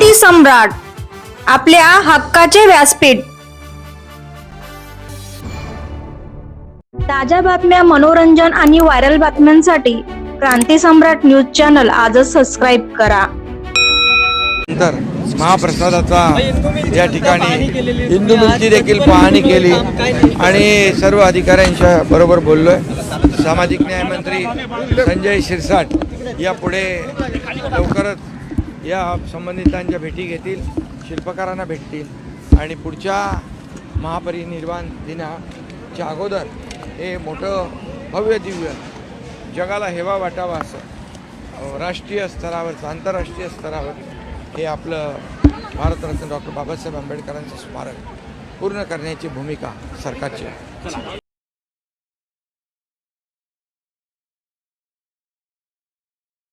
मराठी सम्राट आपल्या हक्काचे व्यासपीठ. ताज्या बातम्या मनोरंजन आणि व्हायरल बातम्यांसाठी क्रांती सम्राट न्यूज चॅनल आजच सबस्क्राईब करा. नंतर महाप्रसादाचा या ठिकाणी हिंदू मिलची देखील पाहणी केली आणि सर्व अधिकाऱ्यांच्या बरोबर बोललोय. सामाजिक न्यायमंत्री संजय शिरसाट यापुढे लवकरच या संबंधितांच्या भेटी घेतील शिल्पकारांना भेटतील आणि पुढच्या महापरिनिर्वाण दिनाच्या अगोदर हे मोठं भव्य दिव्य जगाला हेवा वाटावा असं राष्ट्रीय स्तरावरचं आंतरराष्ट्रीय स्तरावर हे आपलं भारतरत्न डॉक्टर बाबासाहेब आंबेडकरांचं स्मारक पूर्ण करण्याची भूमिका सरकारची आहे.